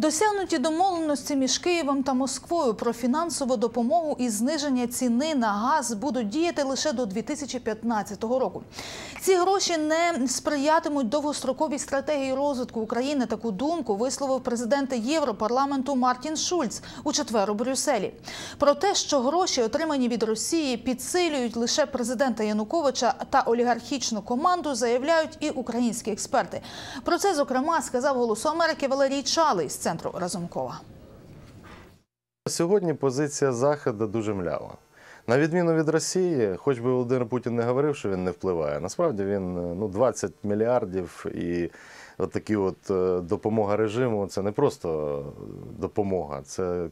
Досягнуті домовленості між Києвом та Москвою про фінансову допомогу і зниження ціни на газ будуть діяти лише до 2015 року. Ці гроші не сприятимуть довгостроковій стратегії розвитку України. Таку думку висловив президент Європарламенту Мартін Шульц у четвер у Брюсселі. Про те, що гроші, отримані від Росії, підсилюють лише президента Януковича та олігархічну команду, заявляють і українські експерти. Про це зокрема сказав голосу Америки Валерій Чалий центру Разумкова. Сьогодні позиція Заходу дуже млява. На відміну від Росії, хоч би Володимир Путін не говорив, що він не впливає. Насправді він ну 20 мільярдів і от такі от е, допомога режиму це не просто допомога, це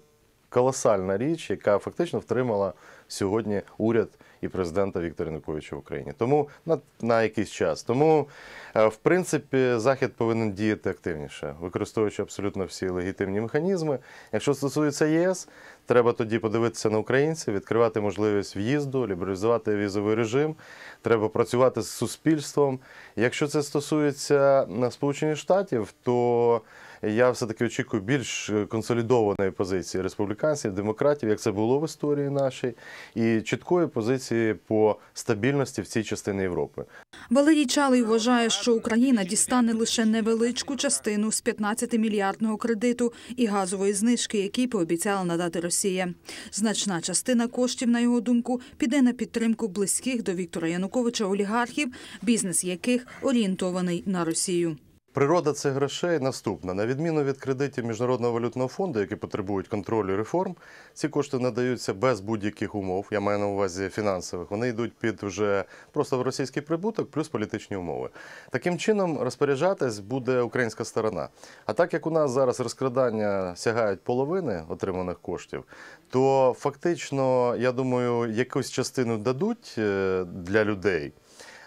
колосальна річ, яка фактично втримала сьогодні уряд і президента Віктора Януковича в Україні. Тому на, на якийсь час. Тому, е, в принципі, Захід повинен діяти активніше, використовуючи абсолютно всі легітимні механізми. Якщо стосується ЄС, треба тоді подивитися на українців, відкривати можливість в'їзду, лібералізувати візовий режим. Треба працювати з суспільством. Якщо це стосується на Сполучених Штатів, то я все-таки очікую більш консолідованої позиції республіканців, демократів, як це було в історії нашій, і чіткої позиції по стабільності в цій частині Європи. Валерій Чалий вважає, що Україна дістане лише невеличку частину з 15-мільярдного кредиту і газової знижки, які пообіцяла надати Росія. Значна частина коштів, на його думку, піде на підтримку близьких до Віктора Януковича олігархів, бізнес яких орієнтований на Росію. Природа цих грошей наступна. На відміну від кредитів Міжнародного валютного фонду, які потребують контролю реформ, ці кошти надаються без будь-яких умов. Я маю на увазі фінансових. Вони йдуть під вже просто в російський прибуток, плюс політичні умови. Таким чином розпоряджатись буде українська сторона. А так як у нас зараз розкрадання сягають половини отриманих коштів, то фактично, я думаю, якусь частину дадуть е, для людей.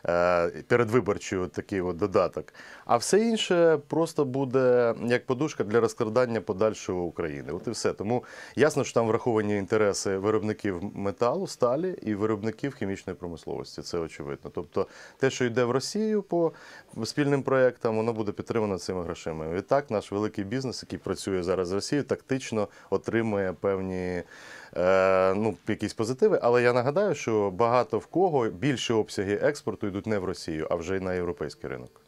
Е, передвиборчий такий от додаток. А все інше просто буде як подушка для розкрадання подальшого України. От і все. Тому ясно, що там враховані інтереси виробників металу, сталі і виробників хімічної промисловості. Це очевидно. Тобто, те, що йде в Росію по спільним проектам, воно буде підтримано цими грошима. Відтак, наш великий бізнес, який працює зараз з Росією, тактично отримує певні. Е, ну, якісь позитиви, але я нагадаю, що багато в кого більші обсяги експорту йдуть не в Росію, а вже й на європейський ринок.